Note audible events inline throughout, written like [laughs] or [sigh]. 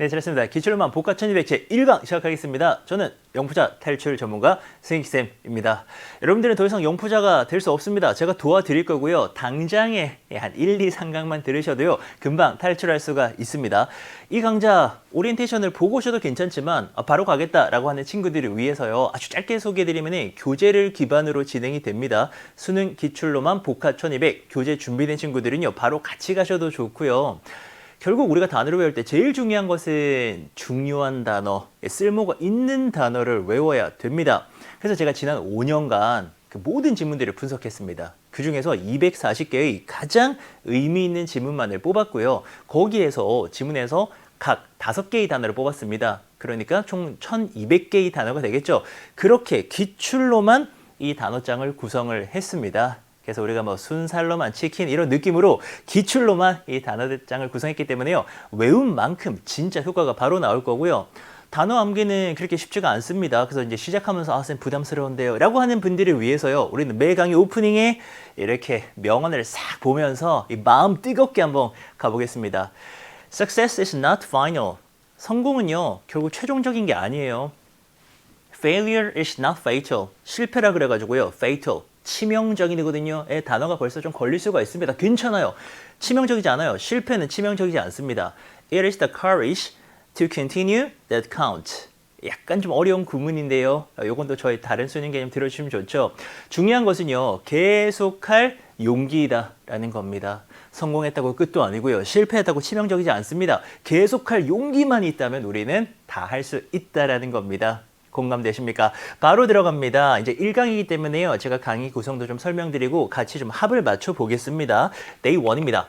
네, 잘했습니다. 기출로만 복합 1200제 1강 시작하겠습니다. 저는 영푸자 탈출 전문가 승익쌤입니다. 여러분들은 더 이상 영푸자가 될 수 없습니다. 제가 도와드릴 거고요. 당장에 한 1, 2, 3강만 들으셔도요. 금방 탈출할 수가 있습니다. 이 강좌 오리엔테이션을 보고 오셔도 괜찮지만 아, 바로 가겠다라고 하는 친구들을 위해서요. 아주 짧게 소개해드리면 교재를 기반으로 진행이 됩니다. 수능 기출로만 복합 1200 교재 준비된 친구들은요. 바로 같이 가셔도 좋고요. 결국 우리가 단어를 외울 때 제일 중요한 것은 중요한 단어, 쓸모가 있는 단어를 외워야 됩니다. 그래서 제가 지난 5년간 그 모든 지문들을 분석했습니다. 그 중에서 240개의 가장 의미 있는 지문만을 뽑았고요. 거기에서 지문에서 각 5개의 단어를 뽑았습니다. 그러니까 총 1200개의 단어가 되겠죠. 그렇게 기출로만 이 단어장을 구성을 했습니다. 그래서 우리가 뭐 순살로만 치킨 이런 느낌으로 기출로만 이 단어장을 구성했기 때문에요. 외운 만큼 진짜 효과가 바로 나올 거고요. 단어 암기는 그렇게 쉽지가 않습니다. 그래서 이제 시작하면서 아, 쌤 부담스러운데요. 라고 하는 분들을 위해서요. 우리는 매 강의 오프닝에 이렇게 명언을 싹 보면서 이 마음 뜨겁게 한번 가보겠습니다. Success is not final. 성공은요, 결국 최종적인 게 아니에요. Failure is not fatal. 실패라 그래가지고요. fatal. 치명적이거든요. 의 단어가 벌써 좀 걸릴 수가 있습니다. 괜찮아요. 치명적이지 않아요. 실패는 치명적이지 않습니다. It is the courage to continue that count. 약간 좀 어려운 구문인데요. 요건 또 저희 다른 수능 개념 들어주시면 좋죠. 중요한 것은요. 계속할 용기다라는 겁니다. 성공했다고 끝도 아니고요. 실패했다고 치명적이지 않습니다. 계속할 용기만 있다면 우리는 다 할 수 있다라는 겁니다. 공감되십니까? 바로 들어갑니다. 이제 1강이기 때문에요. 제가 강의 구성도 좀 설명드리고 같이 좀 합을 맞춰 보겠습니다. Day 1입니다.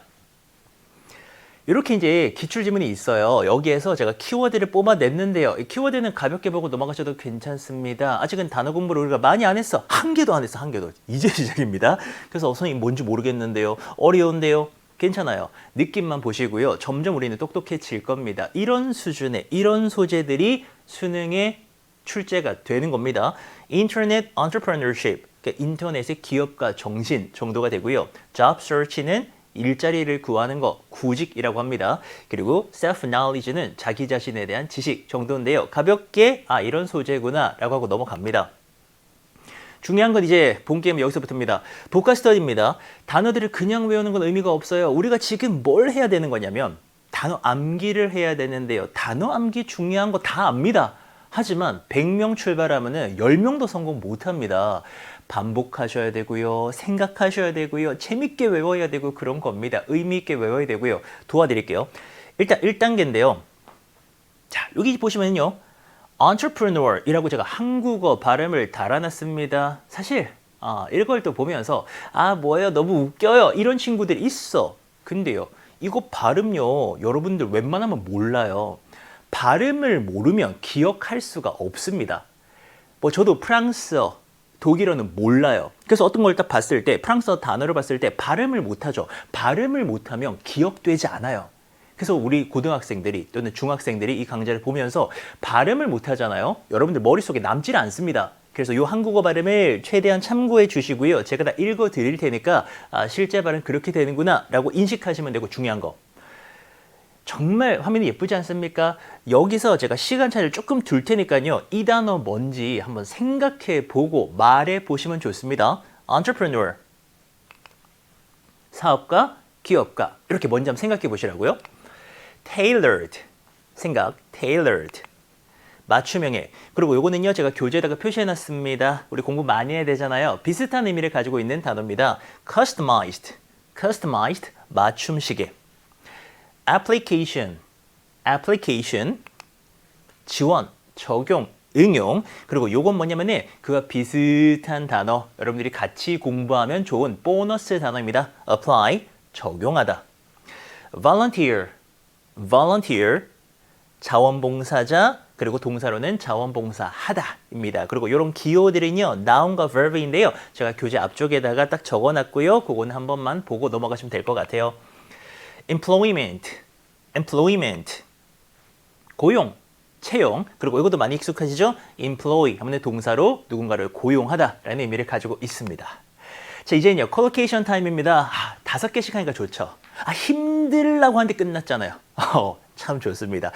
이렇게 이제 기출 지문이 있어요. 여기에서 제가 키워드를 뽑아냈는데요. 이 키워드는 가볍게 보고 넘어가셔도 괜찮습니다. 아직은 단어 공부를 우리가 많이 안 했어. 한 개도 안 했어. 한 개도. 이제 [laughs] 시작입니다. 그래서 어, 선생님 뭔지 모르겠는데요. 어려운데요. 괜찮아요. 느낌만 보시고요. 점점 우리는 똑똑해질 겁니다. 이런 수준의 이런 소재들이 수능에 출제가 되는 겁니다. 인터넷 entrepreneurship, 그러니까 인터넷의 기업가 정신 정도가 되고요. job search는 일자리를 구하는 것, 구직이라고 합니다. 그리고 self knowledge는 자기 자신에 대한 지식 정도인데요. 가볍게 아 이런 소재구나라고 하고 넘어갑니다. 중요한 건 이제 본 게임 여기서부터입니다. 복합 스터디입니다. 단어들을 그냥 외우는 건 의미가 없어요. 우리가 지금 뭘 해야 되는 거냐면 단어 암기를 해야 되는데요. 단어 암기 중요한 거 다 압니다. 하지만 100명 출발하면은 10명도 성공 못 합니다. 반복하셔야 되고요. 생각하셔야 되고요. 재밌게 외워야 되고 그런 겁니다. 의미 있게 외워야 되고요. 도와드릴게요. 일단 1단계인데요. 자, 여기 보시면요. entrepreneur이라고 제가 한국어 발음을 달아놨습니다. 사실 아, 이걸 또 보면서 아, 뭐예요? 너무 웃겨요. 이런 친구들이 있어. 근데요. 이거 발음요. 여러분들 웬만하면 몰라요. 발음을 모르면 기억할 수가 없습니다. 뭐 저도 프랑스어, 독일어는 몰라요. 그래서 어떤 걸 딱 봤을 때 프랑스어 단어를 봤을 때 발음을 못하죠. 발음을 못하면 기억되지 않아요. 그래서 우리 고등학생들이 또는 중학생들이 이 강좌를 보면서 발음을 못하잖아요. 여러분들 머릿속에 남질 않습니다. 그래서 이 한국어 발음을 최대한 참고해 주시고요. 제가 다 읽어 드릴 테니까 아, 실제 발음 그렇게 되는구나 라고 인식하시면 되고 중요한 거. 정말 화면이 예쁘지 않습니까? 여기서 제가 시간차를 조금 둘 테니까요. 이 단어 뭔지 한번 생각해 보고 말해 보시면 좋습니다. entrepreneur. 사업가, 기업가. 이렇게 먼저 한번 생각해 보시라고요. tailored. 생각, tailored. 맞춤형의. 그리고 요거는요, 제가 교재에다가 표시해 놨습니다. 우리 공부 많이 해야 되잖아요. 비슷한 의미를 가지고 있는 단어입니다. customized. customized. 맞춤 시계. Application, application, 지원, 적용, 응용. 그리고 요건 뭐냐면은 그와 비슷한 단어 여러분들이 같이 공부하면 좋은 보너스 단어입니다. apply, 적용하다. volunteer, volunteer, 자원봉사자, 그리고 동사로는 자원봉사하다입니다. 그리고 이런 기호들은요, noun과 verb인데요. 제가 교재 앞쪽에다가 딱 적어놨고요. 그거는 한 번만 보고 넘어가시면 될 것 같아요. Employment, employment, 고용, 채용, 그리고 이것도 많이 익숙하시죠? employ 하면 동사로 누군가를 고용하다라는 의미를 가지고 있습니다. 자, 이제는요, 컬로케이션 타임입니다. 아, 다섯 개씩 하니까 좋죠. 아, 힘들라고 하는데 끝났잖아요. [laughs] 어, 참 좋습니다.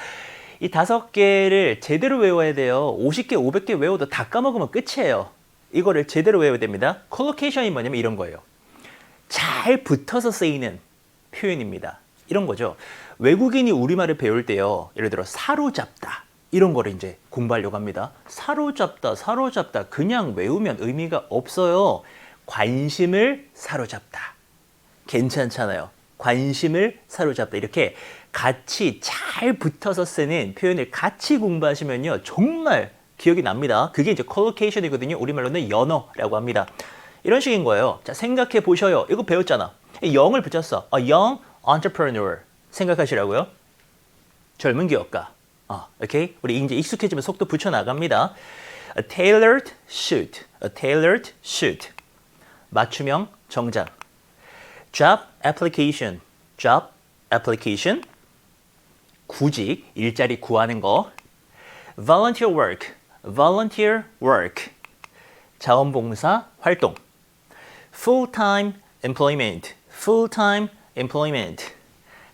이 다섯 개를 제대로 외워야 돼요. 50개, 500개 외워도 다 까먹으면 끝이에요. 이거를 제대로 외워야 됩니다. 콜로케이션이 뭐냐면 이런 거예요. 잘 붙어서 쓰이는 표현입니다. 이런 거죠. 외국인이 우리말을 배울 때요. 예를 들어 사로잡다. 이런 거를 이제 공부하려고 합니다. 사로잡다, 사로잡다. 그냥 외우면 의미가 없어요. 관심을 사로잡다. 괜찮잖아요. 관심을 사로잡다. 이렇게 같이 잘 붙어서 쓰는 표현을 같이 공부하시면요. 정말 기억이 납니다. 그게 이제 컬로케이션이거든요. 우리말로는 연어라고 합니다. 이런 식인 거예요. 자, 생각해 보셔요. 이거 배웠잖아. 영을 붙였어. A young entrepreneur. 생각하시라고요. 젊은 기업가. 아, 오케이? 우리 이제 익숙해지면 속도 붙여 나갑니다. A tailored suit. A tailored suit. 맞춤형 정장. job application. job application. 구직, 일자리 구하는 거. volunteer work. volunteer work. 자원봉사 활동. full-time employment. full-time employment.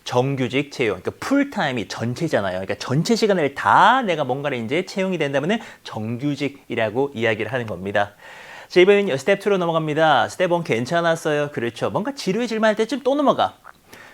정규직 채용. 그러니까 풀타임이 전체잖아요. 그러니까 전체 시간을 다 내가 뭔가를 이제 채용이 된다면은 정규직이라고 이야기를 하는 겁니다. 자, 이번엔 스텝 2로 넘어갑니다. 스텝 1 괜찮았어요. 그렇죠. 뭔가 지루해질만 할 때쯤 또 넘어가.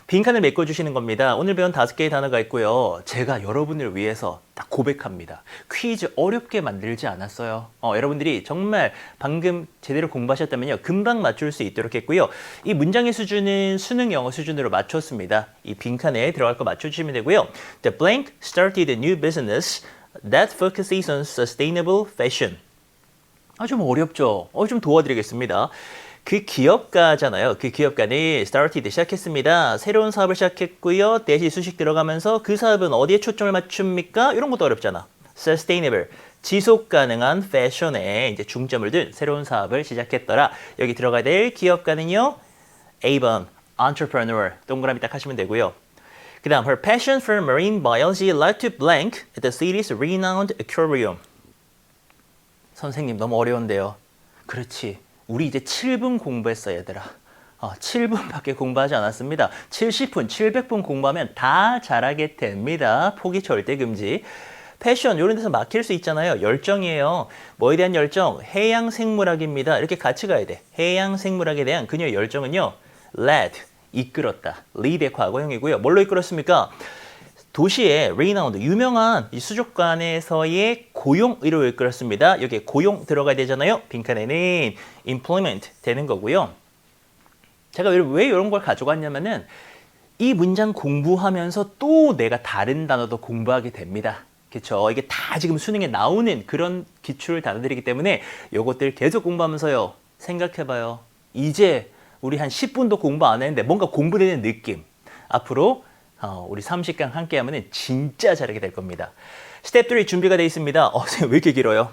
빈칸을 메꿔주시는 겁니다. 오늘 배운 다섯 개의 단어가 있고요. 제가 여러분을 위해서 딱 고백합니다. 퀴즈 어렵게 만들지 않았어요. 어, 여러분들이 정말 방금 제대로 공부하셨다면요. 금방 맞출 수 있도록 했고요. 이 문장의 수준은 수능 영어 수준으로 맞췄습니다. 이 빈칸에 들어갈 거 맞춰주시면 되고요. The blank started a new business that focuses on sustainable fashion. 아, 좀 어렵죠? 어, 좀 도와드리겠습니다. 그 기업가잖아요. 그 기업가는 started 시작했습니다. 새로운 사업을 시작했고요. 대시 수식 들어가면서 그 사업은 어디에 초점을 맞춥니까? 이런 것도 어렵잖아. sustainable. 지속 가능한 패션에 이제 중점을 둔 새로운 사업을 시작했더라. 여기 들어가야 될 기업가는요. A번 entrepreneur 동그라미 딱 하시면 되고요. 그 다음 her passion for marine biology led to blank at the city's renowned aquarium. 선생님 너무 어려운데요. 그렇지. 우리 이제 7분 공부했어 얘들아. 어, 7분밖에 공부하지 않았습니다. 70분, 700분 공부하면 다 잘하게 됩니다. 포기 절대 금지. 패션 이런 데서 막힐 수 있잖아요. 열정이에요. 뭐에 대한 열정? 해양 생물학입니다. 이렇게 같이 가야 돼. 해양 생물학에 대한 그녀의 열정은요. led 이끌었다. lead의 과거형이고요. 뭘로 이끌었습니까? 도시의 renowned 유명한 이 수족관에서의 고용의로 이끌었습니다. 여기에 고용 들어가야 되잖아요. 빈칸에는 employment 되는 거고요. 제가 왜, 왜 이런 걸 가져갔냐면은 이 문장 공부하면서 또 내가 다른 단어도 공부하게 됩니다. 그렇죠. 이게 다 지금 수능에 나오는 그런 기출 단어들이기 때문에 이것들 계속 공부하면서요. 생각해봐요. 이제 우리 한 10분도 공부 안 했는데 뭔가 공부되는 느낌. 앞으로 어, 우리 30강 함께 하면 진짜 잘하게 될 겁니다. 스텝 3 준비가 되어 있습니다. 어, 왜 이렇게 길어요?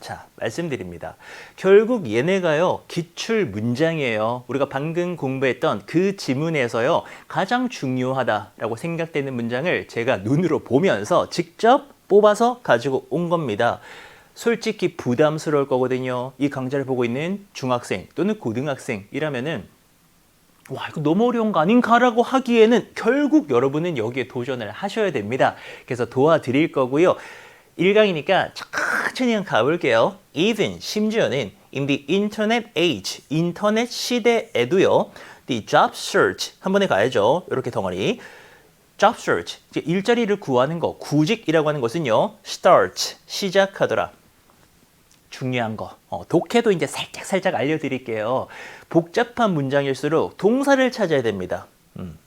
자, 말씀드립니다. 결국 얘네가요, 기출 문장이에요. 우리가 방금 공부했던 그 지문에서요, 가장 중요하다라고 생각되는 문장을 제가 눈으로 보면서 직접 뽑아서 가지고 온 겁니다. 솔직히 부담스러울 거거든요. 이 강좌를 보고 있는 중학생 또는 고등학생이라면은 와, 이거 너무 어려운 거 아닌가라고 하기에는 결국 여러분은 여기에 도전을 하셔야 됩니다. 그래서 도와드릴 거고요. 1강이니까 천천히 가볼게요. Even, 심지어는 in the internet age, 인터넷 시대에도요. The job search, 한 번에 가야죠. 이렇게 덩어리. job search, 일자리를 구하는 거, 구직이라고 하는 것은요. start, 시작하더라. 중요한 거. 어, 독해도 이제 살짝 살짝 알려드릴게요. 복잡한 문장일수록 동사를 찾아야 됩니다. 음.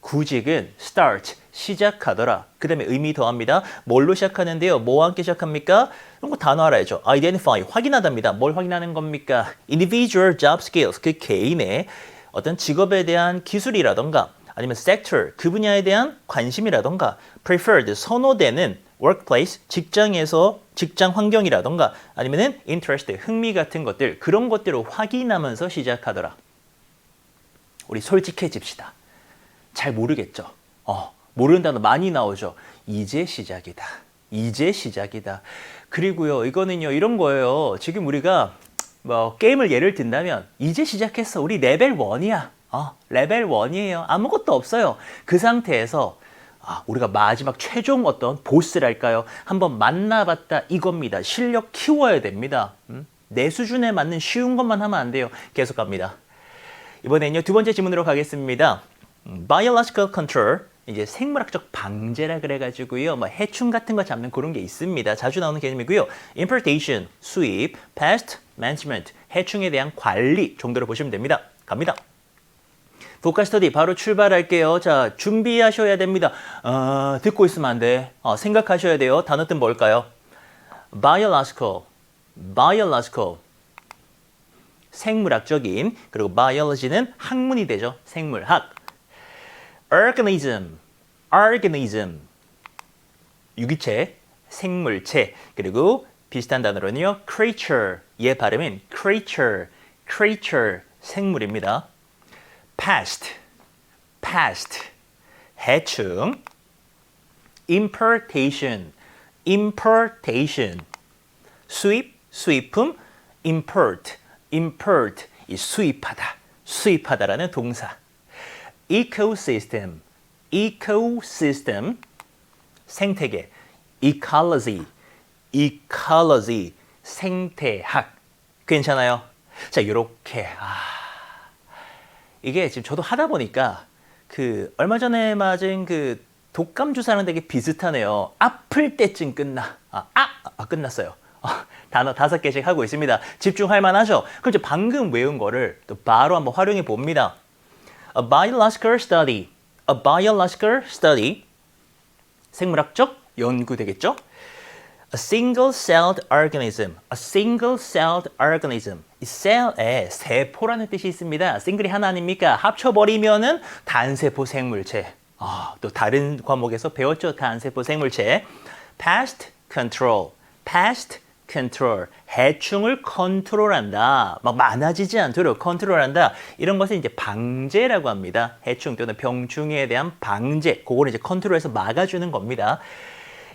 구직은 start, 시작하더라. 그 다음에 의미 더합니다. 뭘로 시작하는데요? 뭐와 함께 시작합니까? 이런 거 단어 알아야죠. identify, 확인하답니다. 뭘 확인하는 겁니까? individual job skills, 그 개인의 어떤 직업에 대한 기술이라던가 아니면 sector, 그 분야에 대한 관심이라던가 preferred, 선호되는 workplace, 직장에서 직장 환경이라던가 아니면은 interest, 흥미 같은 것들 그런 것들을 확인하면서 시작하더라. 우리 솔직해집시다. 잘 모르겠죠. 어, 모르는 단어 많이 나오죠. 이제 시작이다. 이제 시작이다. 그리고요, 이거는요, 이런 거예요. 지금 우리가 뭐 게임을 예를 든다면 이제 시작했어. 우리 레벨 1이야. 어, 레벨 1이에요. 아무것도 없어요. 그 상태에서 아, 우리가 마지막 최종 어떤 보스랄까요? 한번 만나봤다 이겁니다. 실력 키워야 됩니다. 음? 내 수준에 맞는 쉬운 것만 하면 안 돼요. 계속 갑니다. 이번엔요 두 번째 질문으로 가겠습니다. 음, biological control 이제 생물학적 방제라 그래가지고요 뭐 해충 같은 거 잡는 그런 게 있습니다. 자주 나오는 개념이고요. importation 수입, pest management 해충에 대한 관리 정도로 보시면 됩니다. 갑니다. 보카 스터디 바로 출발할게요. 자 준비하셔야 됩니다. 어, 듣고 있으면 안 돼. 어, 생각하셔야 돼요. 단어 뜻 뭘까요? biological, biological 생물학적인 그리고 biology는 학문이 되죠. 생물학. organism, organism 유기체, 생물체 그리고 비슷한 단어로는요 creature 얘 발음은 creature, creature 생물입니다. Pest, pest 해충 importation, importation 수입, 수입품, import, import, 이 수입하다, 수입하다라는 동사. ecosystem, ecosystem, 생태계. ecology, ecology, 생태학. 괜찮아요? 자, 요렇게. 아, 이게 지금 저도 하다 보니까 그 얼마 전에 맞은 그 독감 주사랑 되게 비슷하네요. 아플 때쯤 끝나. 아, 아, 아 끝났어요. 아, 단어 다섯 개씩 하고 있습니다. 집중할 만하죠? 그럼 이제 방금 외운 거를 또 바로 한번 활용해 봅니다. A biological study. A biological study. 생물학적 연구 되겠죠? A single-celled organism. A single-celled organism. 이 cell에 세포라는 뜻이 있습니다. 싱글이 하나 아닙니까? 합쳐버리면은 단세포 생물체. 아, 또 다른 과목에서 배웠죠. 단세포 생물체. Pest control. Pest control. 해충을 컨트롤한다. 막 많아지지 않도록 컨트롤한다. 이런 것을 이제 방제라고 합니다. 해충 또는 병충해에 대한 방제. 그거를 이제 컨트롤해서 막아주는 겁니다.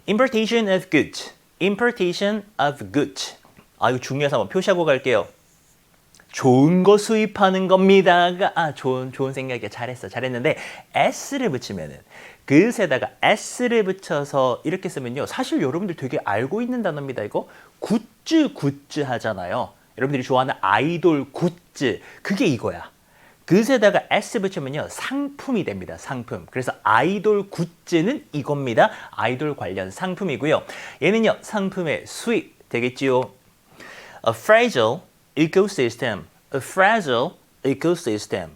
Importation of goods. Importation of goods. 아, 이거 중요해서 한번 표시하고 갈게요. 좋은 거 수입하는 겁니다가 아 좋은 좋은 생각이야 잘했어 잘했는데 s를 붙이면은 그에다가 s를 붙여서 이렇게 쓰면요. 사실 여러분들 되게 알고 있는 단어입니다 이거. 굿즈 굿즈 하잖아요. 여러분들이 좋아하는 아이돌 굿즈. 그게 이거야 그에다가 s 붙이면요 상품이 됩니다 상품 그래서 아이돌 굿즈는 이겁니다 아이돌 관련 상품이고요 얘는요 상품의 수입 되겠지요 A fragile ecosystem, a fragile ecosystem.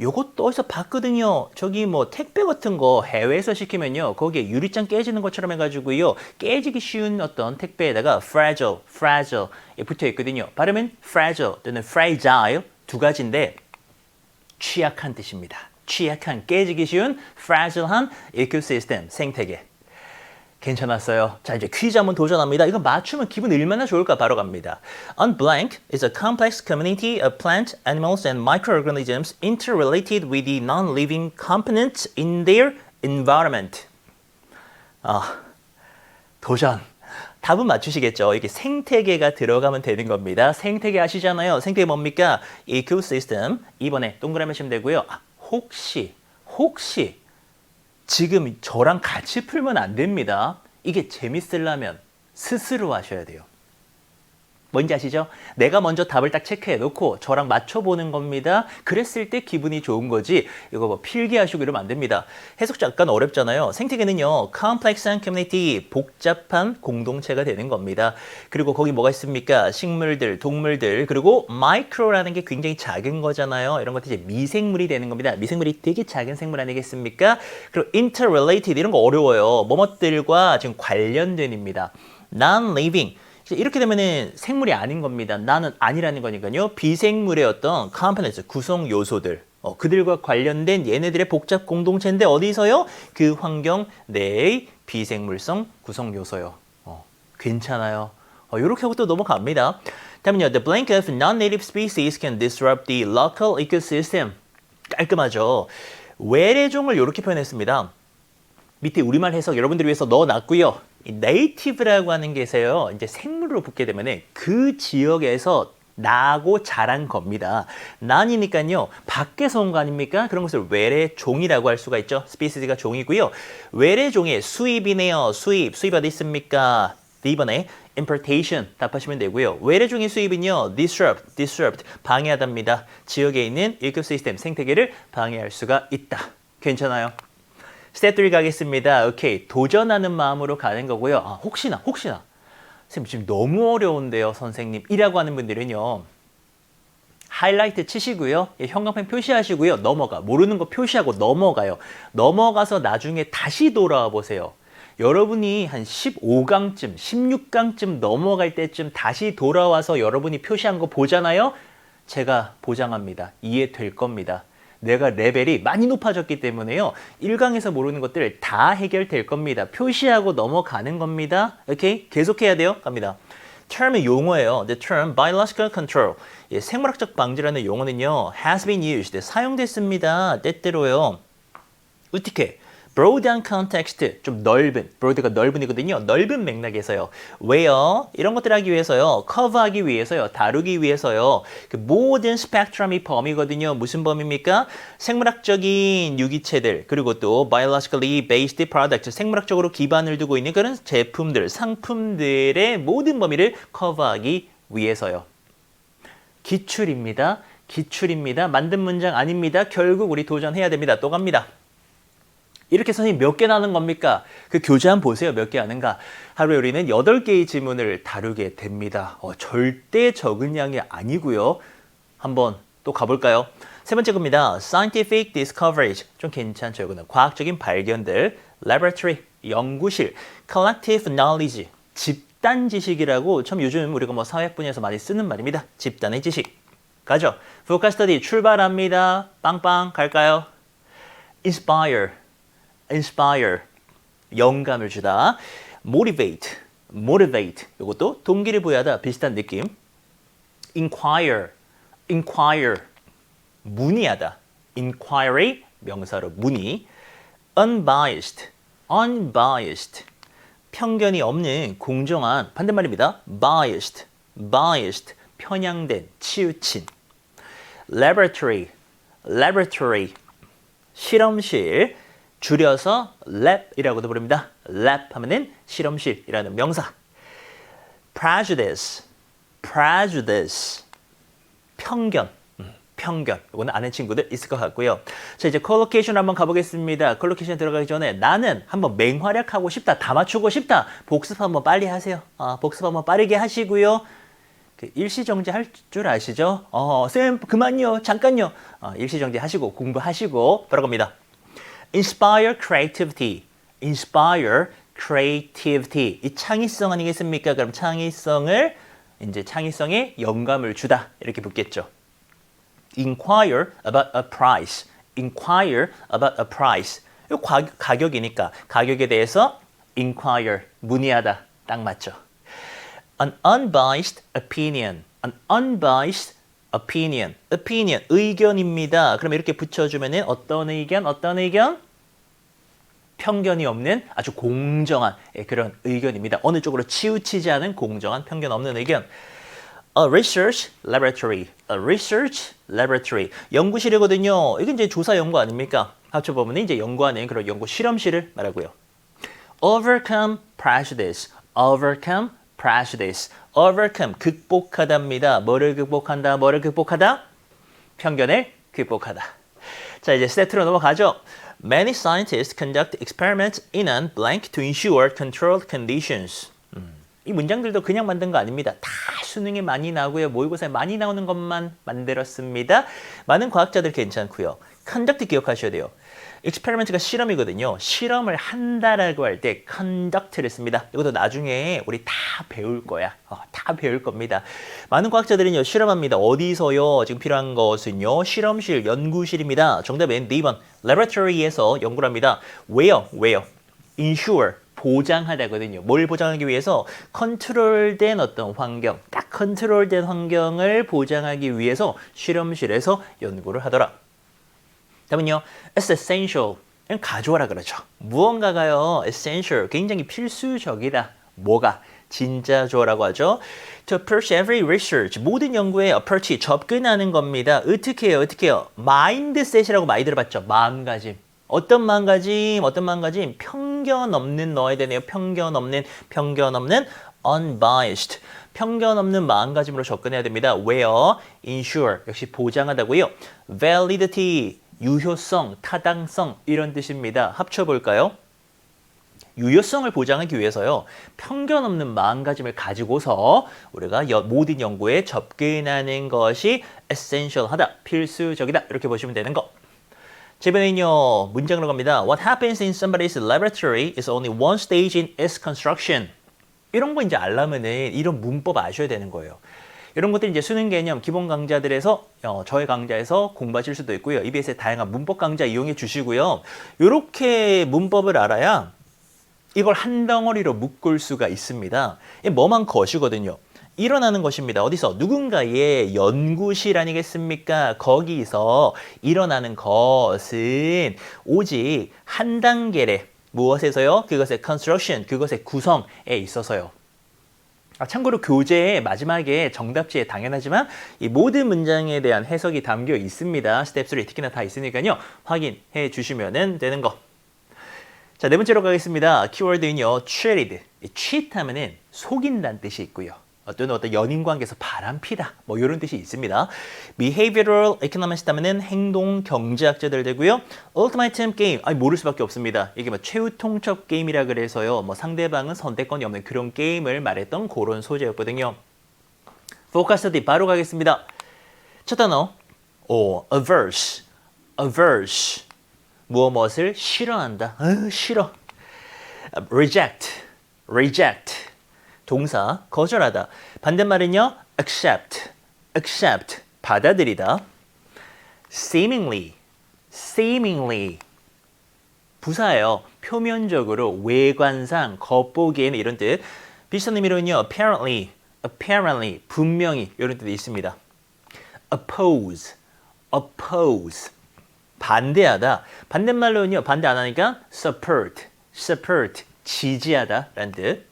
요것도 어디서 봤거든요. 저기 뭐 택배 같은 거 해외에서 시키면요. 거기에 유리창 깨지는 것처럼 해가지고요. 깨지기 쉬운 어떤 택배에다가 fragile, fragile 이 붙어 있거든요. 발음은 fragile 또는 fragile 두 가지인데 취약한 뜻입니다. 취약한, 깨지기 쉬운 fragile한 ecosystem, 생태계. 괜찮았어요. 자, 이제 퀴즈 한번 도전합니다. 이거 맞추면 기분 얼마나 좋을까 바로 갑니다. Unblank is a complex community of plant, animals, and microorganisms interrelated with the non-living components in their environment. 아, 도전. 답은 맞추시겠죠? 이게 생태계가 들어가면 되는 겁니다. 생태계 아시잖아요. 생태계 뭡니까? ecosystems. 이번에 동그라미 치면 되고요. 아, 혹시, 혹시 지금 저랑 같이 풀면 안 됩니다. 이게 재밌으려면 스스로 하셔야 돼요. 뭔지 아시죠? 내가 먼저 답을 딱 체크해 놓고 저랑 맞춰보는 겁니다. 그랬을 때 기분이 좋은 거지. 이거 뭐 필기하시고 이러면 안 됩니다. 해석 약간 어렵잖아요. 생태계는요, complex한 community, 복잡한 공동체가 되는 겁니다. 그리고 거기 뭐가 있습니까? 식물들, 동물들, 그리고 micro라는 게 굉장히 작은 거잖아요. 이런 것들이 이제 미생물이 되는 겁니다. 미생물이 되게 작은 생물 아니겠습니까? 그리고 interrelated 이런 거 어려워요. 뭐뭐들과 지금 관련된입니다. non-living 이렇게 되면은 생물이 아닌 겁니다. 나는 아니라는 거니까요. 비생물의 어떤 components, 구성 요소들, 어, 그들과 관련된 얘네들의 복잡 공동체인데 어디서요? 그 환경 내의 비생물성 구성 요소요. 어, 괜찮아요. 어, 이렇게 하고 또 넘어갑니다. 다음은요. The blank of non-native species can disrupt the local ecosystem. 깔끔하죠. 외래종을 이렇게 표현했습니다. 밑에 우리말 해석 여러분들 위해서 넣어놨고요. 이 네이티브라고 하는 게 있어요. 이제 생물로 붙게 되면 그 지역에서 나고 자란 겁니다. 난이니까요. 밖에서 온 거 아닙니까? 그런 것을 외래종이라고 할 수가 있죠. 스피시가 종이고요. 외래종의 수입이네요. 수입. 수입 어디 있습니까? 이번에 importation 답하시면 되고요. 외래종의 수입은요. disrupt, disrupt 방해하답니다. 지역에 있는 1급 시스템 생태계를 방해할 수가 있다. 괜찮아요? 스텝 3 가겠습니다. 오케이. 도전하는 마음으로 가는 거고요. 아, 혹시나, 혹시나. 선생님, 지금 너무 어려운데요, 선생님. 이라고 하는 분들은요. 하이라이트 치시고요. 예, 형광펜 표시하시고요. 넘어가. 모르는 거 표시하고 넘어가요. 넘어가서 나중에 다시 돌아와 보세요. 여러분이 한 15강쯤, 16강쯤 넘어갈 때쯤 다시 돌아와서 여러분이 표시한 거 보잖아요. 제가 보장합니다. 이해될 겁니다. 내가 레벨이 많이 높아졌기 때문에요. 1강에서 모르는 것들 다 해결될 겁니다. 표시하고 넘어가는 겁니다. 오케이? 계속해야 돼요. 갑니다. term의 용어예요. The term biological control, 예, 생물학적 방지라는 용어는요, has been used, 사용됐습니다. 때때로요. 어떻게? Broad and context, 좀 넓은, broad가 넓은이거든요. 넓은 맥락에서요. where, 이런 것들 하기 위해서요. cover하기 위해서요. 다루기 위해서요. 그 모든 스펙트럼이 범위거든요. 무슨 범위입니까? 생물학적인 유기체들, 그리고 또 biologically based product, 생물학적으로 기반을 두고 있는 그런 제품들, 상품들의 모든 범위를 커버하기 위해서요. 기출입니다. 기출입니다. 만든 문장 아닙니다. 결국 우리 도전해야 됩니다. 또 갑니다. 이렇게 선생님 몇 개 나는 겁니까? 그 교재 한번 보세요. 몇 개 하는가? 하루에 우리는 8개의 지문을 다루게 됩니다. 어, 절대 적은 양이 아니고요. 한번 또 가볼까요? 세 번째 겁니다. Scientific discoveries. 좀 괜찮죠. 이거는 과학적인 발견들. Laboratory. 연구실. Collective knowledge. 집단 지식이라고 참 요즘 우리가 뭐 사회 분야에서 많이 쓰는 말입니다. 집단의 지식. 가죠. Focus study 출발합니다. 빵빵 갈까요? Inspire. Inspire 영감을 주다 motivate motivate 이것도 동기를 부여하다 비슷한 느낌 inquire inquire 문의하다 inquiry 명사로 문의 unbiased unbiased 편견이 없는 공정한 반대말입니다 biased biased 편향된 치우친 laboratory laboratory 실험실 줄여서 lab이라고도 부릅니다. lab 하면은 실험실이라는 명사. prejudice, prejudice, 편견, 음, 편견. 이거는 아는 친구들 있을 것 같고요. 자 이제 컬로케이션 한번 가보겠습니다. 컬로케이션 들어가기 전에 나는 한번 맹활약하고 싶다, 다 맞추고 싶다. 복습 한번 빨리 하세요. 아, 복습 한번 빠르게 하시고요. 그 일시정지 할 줄 아시죠? 어, 쌤 그만요, 잠깐요. 어, 일시정지 하시고 공부하시고 돌아갑니다. Inspire creativity, inspire creativity. 이 창의성 아니겠습니까? 그럼 창의성을 이제 창의성에 영감을 주다 이렇게 붙겠죠. inquire about a price, inquire about a price. 이 가격이니까 가격에 대해서 inquire 문의하다 딱 맞죠. An unbiased opinion, an unbiased opinion, opinion 의견입니다. 그럼 이렇게 붙여주면은 어떤 의견, 어떤 의견? 편견이 없는 아주 공정한 예, 그런 의견입니다. 어느 쪽으로 치우치지 않은 공정한 편견 없는 의견. A research laboratory, a research laboratory. 연구실이거든요. 이게 이제 조사 연구 아닙니까? 합쳐보면 이제 연구하는 그런 연구 실험실을 말하고요. Overcome prejudice, overcome prejudice. Overcome 극복하다입니다. 뭐를 극복한다? 뭐를 극복하다? 편견을 극복하다. 자, 이제 스텝2로 넘어가죠. Many scientists conduct experiments in an blank to ensure controlled conditions. 음, 이 문장들도 그냥 만든 거 아닙니다. 다 수능에 많이 나오고요. 모의고사에 많이 나오는 것만 만들었습니다. 많은 과학자들 괜찮고요. conduct 기억하셔야 돼요. Experiment가 실험이거든요. 실험을 한다라고 할 때 conduct를 씁니다. 이것도 나중에 우리 다 배울 거야. 어, 다 배울 겁니다. 많은 과학자들은요, 실험합니다. 어디서요? 지금 필요한 것은요, 실험실, 연구실입니다. 정답은 2번, laboratory에서 연구를 합니다. where, where, ensure, 보장하다거든요. 뭘 보장하기 위해서 컨트롤된 어떤 환경, 딱 컨트롤된 환경을 보장하기 위해서 실험실에서 연구를 하더라. 다음은요, it's essential. 가져와라 그러죠. 무언가가요, essential, 굉장히 필수적이다. 뭐가? 진짜 좋아라고 하죠. To approach every research, 모든 연구에 approach, 접근하는 겁니다. 어떻게 해요? 어떻게 해요? 마인드셋이라고 많이 들어봤죠? 마음가짐. 어떤 마음가짐? 어떤 마음가짐? 편견 없는 넣어야 되네요. 편견 없는, 편견 없는 unbiased. 편견 없는 마음가짐으로 접근해야 됩니다. where, ensure, 역시 보장하다고요. validity, 유효성, 타당성 이런 뜻입니다. 합쳐볼까요? 유효성을 보장하기 위해서요. 편견 없는 마음가짐을 가지고서 우리가 여, 모든 연구에 접근하는 것이 essential하다, 필수적이다 이렇게 보시면 되는 거. 이번에는요 문장으로 갑니다. What happens in somebody's laboratory is only one stage in its construction. 이런 거 이제 알려면은 이런 문법 아셔야 되는 거예요. 이런 것들 이제 수능 개념 기본 강좌들에서 어, 저의 강좌에서 공부하실 수도 있고요. EBS의 다양한 문법 강좌 이용해 주시고요. 이렇게 문법을 알아야 이걸 한 덩어리로 묶을 수가 있습니다. 이 뭐만 것이거든요. 일어나는 것입니다. 어디서? 누군가의 연구실 아니겠습니까? 거기서 일어나는 것은 오직 한 단계래. 무엇에서요? 그것의 construction, 그것의 구성에 있어서요. 아, 참고로 교재의 마지막에 정답지에 당연하지만 이 모든 문장에 대한 해석이 담겨 있습니다. 스텝 3 특히나 다 있으니까요. 확인해 주시면 되는 거. 자, 네 번째로 가겠습니다. 키워드는요. cheated. cheat 하면은 속인다는 뜻이 있고요. 어떤 어떤 연인 관계에서 바람피다. 뭐 이런 뜻이 있습니다. behavioral economist 하면은 행동 경제학자들 되고요. ultimate game. 아니 모를 수밖에 없습니다. 이게 뭐 최후 통첩 게임이라 그래서요. 뭐 상대방은 선택권이 없는 그런 게임을 말했던 그런 소재였거든요. study 바로 가겠습니다. 첫 단어. 오, averse. averse. 무엇 무엇을 싫어한다. 아, 싫어. reject, reject. 동사 거절하다. 반대말은요. accept, accept. 받아들이다. seemingly, seemingly. 부사예요. 표면적으로 외관상 겉보기에는 이런 뜻. 비슷한 의미로는요. apparently, apparently 분명히 이런 뜻이 있습니다. oppose, oppose. 반대하다. 반대말로는요. 반대 안 하니까 support, support 지지하다라는 뜻.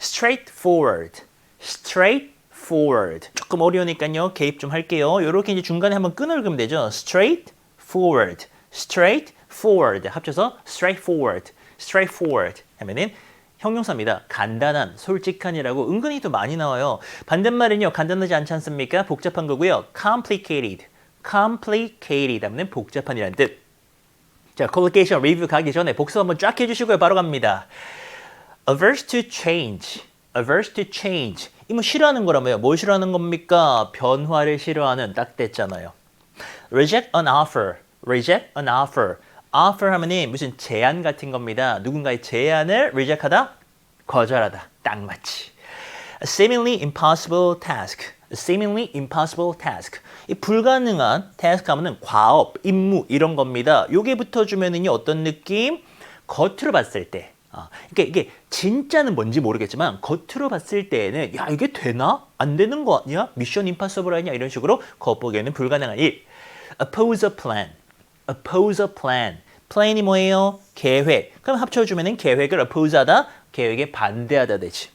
Straightforward, straightforward. 조금 어려우니까요. 개입 좀 할게요. 이렇게 이제 중간에 한번 끈을 그으면 되죠. straightforward, straightforward 합쳐서 straightforward, straightforward 하면은 형용사입니다. 간단한, 솔직한이라고 은근히 또 많이 나와요. 반대말은요. 간단하지 않지 않습니까? 복잡한 거고요. complicated. complicated 하면 복잡한이라는 뜻. 자, collocation 리뷰 가기 전에 복습 한번 쫙 해주시고요. 바로 갑니다. Averse to change. averse to change. 이 뭐 싫어하는 거라며요. 뭘 싫어하는 겁니까? 변화를 싫어하는 딱 됐잖아요. reject an offer. reject an offer. offer 하면은 무슨 제안 같은 겁니다. 누군가의 제안을 reject하다, 거절하다. 딱 맞지. A seemingly impossible task. Seemingly impossible task. 이 불가능한 task 하면은 과업, 임무 이런 겁니다. 요게 붙어주면은요 어떤 느낌? 겉으로 봤을 때. 아, 그러니까 이게 진짜는 뭔지 모르겠지만 겉으로 봤을 때에는 야 이게 되나? 안 되는 거 아니야? 미션 임파서블 아니야? 이런 식으로 겉보기에는 불가능한 일. oppose a plan. oppose a plan. plan이 뭐예요? 계획. 그럼 합쳐주면은 계획을 oppose하다, 계획에 반대하다 되지.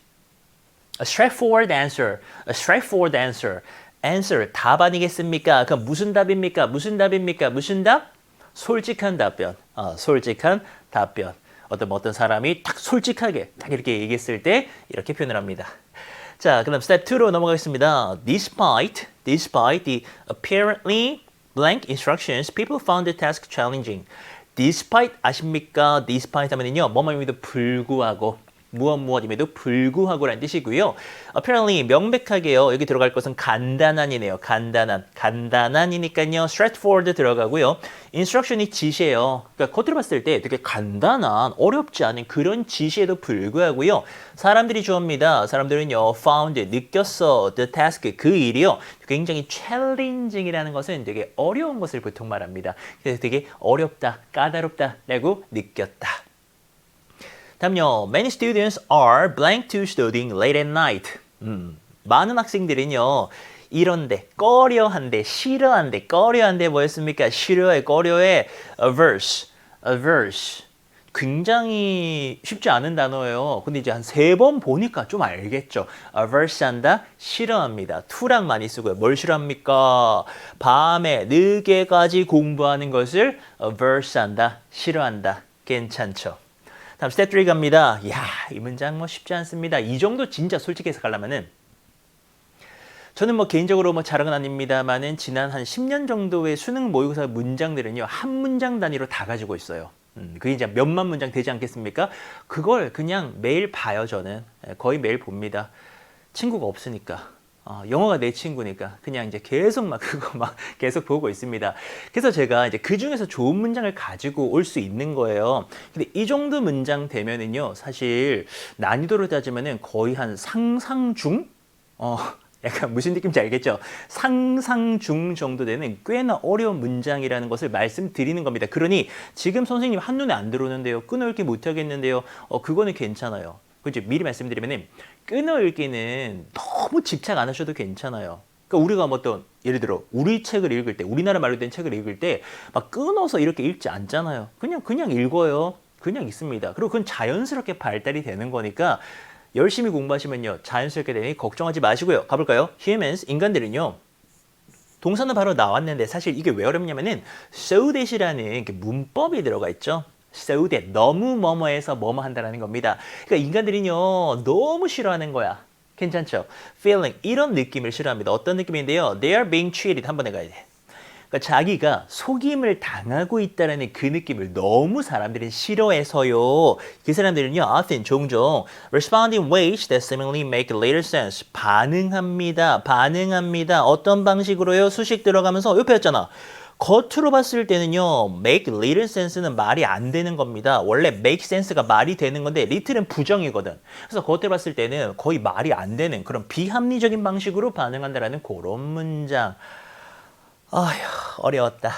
A straightforward answer. A straightforward answer. answer 답 아니겠습니까? 그럼 무슨 답입니까? 무슨 답입니까? 무슨 답? 솔직한 답변. 어, 솔직한 답변. 어떤 뭐 어떤 사람이 딱 솔직하게 딱 이렇게 얘기했을 때 이렇게 표현을 합니다. 자, 그럼 스텝 2로 넘어가겠습니다. Despite, despite the apparently blank instructions, people found the task challenging. Despite 아십니까? Despite 하면은요, 뭐뭐임에도 불구하고 무엇 무엇임에도 불구하고라는 뜻이고요. apparently 명백하게요. 여기 들어갈 것은 간단한이네요. 간단한. 간단한이니까요. straightforward 들어가고요. instruction이 지시예요. 그러니까 겉으로 봤을 때 되게 간단한 어렵지 않은 그런 지시에도 불구하고요. 사람들이 좋아합니다. 사람들은요. found 느꼈어. the task 그 일이요. 굉장히 challenging이라는 것은 되게 어려운 것을 보통 말합니다. 그래서 되게 어렵다, 까다롭다라고 느꼈다. 다음요. Many students are blank to studying late at night. 음, 많은 학생들은요. 이런데 꺼려한데 싫어한데 꺼려한데 뭐였습니까? 싫어해 꺼려해 averse averse 굉장히 쉽지 않은 단어예요. 근데 이제 한 세 번 보니까 좀 알겠죠. averse 한다, 싫어합니다. to랑 많이 쓰고요. 뭘 싫어합니까? 밤에 늦게까지 공부하는 것을 averse 한다, 싫어한다. 괜찮죠. 다음 스텝 3 갑니다. 이야, 이 문장 뭐 쉽지 않습니다. 이 정도 진짜 솔직히 해석하려면은 저는 뭐 개인적으로 뭐 자랑은 아닙니다만은 지난 한 10년 정도의 수능 모의고사 문장들은요 한 문장 단위로 다 가지고 있어요. 음, 그게 이제 몇만 문장 되지 않겠습니까? 그걸 그냥 매일 봐요 저는 예, 거의 매일 봅니다. 친구가 없으니까. 어, 영어가 내 친구니까 그냥 이제 계속 막 그거 [laughs] 막 계속 보고 있습니다. 그래서 제가 이제 그 중에서 좋은 문장을 가지고 올 수 있는 거예요. 근데 이 정도 문장 되면은요, 사실 난이도로 따지면은 거의 한 상상 중? 어, [laughs] 약간 무슨 느낌인지 알겠죠? 상상 중 정도 되는 꽤나 어려운 문장이라는 것을 말씀드리는 겁니다. 그러니 지금 선생님 한눈에 안 들어오는데요. 끊어읽기 못하겠는데요. 어, 그거는 괜찮아요. 그죠? 미리 말씀드리면은 끊어읽기는 너무 집착 안 하셔도 괜찮아요. 그러니까 우리가 뭐 어떤 예를 들어 우리 책을 읽을 때 우리나라 말로 된 책을 읽을 때 막 끊어서 이렇게 읽지 않잖아요. 그냥 그냥 읽어요. 그냥 있습니다. 그리고 그건 자연스럽게 발달이 되는 거니까 열심히 공부하시면요 자연스럽게 되니 걱정하지 마시고요. 가볼까요? Humans 인간들은요. 동사는 바로 나왔는데 사실 이게 왜 어렵냐면은 so that이라는 문법이 들어가 있죠. That 너무 뭐뭐해서 뭐뭐 한다라는 겁니다. 그러니까 인간들은요 너무 싫어하는 거야. 괜찮죠? feeling 이런 느낌을 싫어합니다. 어떤 느낌인데요? They are being treated 한 번에 가야 돼. 그러니까 자기가 속임을 당하고 있다라는 그 느낌을 너무 사람들이 싫어해서요. 그 사람들은요, often 종종 respond in ways that seemingly make little sense. 반응합니다. 반응합니다. 어떤 방식으로요? 수식 들어가면서 옆에 했잖아. 겉으로 봤을 때는요, make little sense는 말이 안 되는 겁니다. 원래 make sense가 말이 되는 건데, little은 부정이거든. 그래서 겉으로 봤을 때는 거의 말이 안 되는 그런 비합리적인 방식으로 반응한다라는 그런 문장. 아휴, 어려웠다.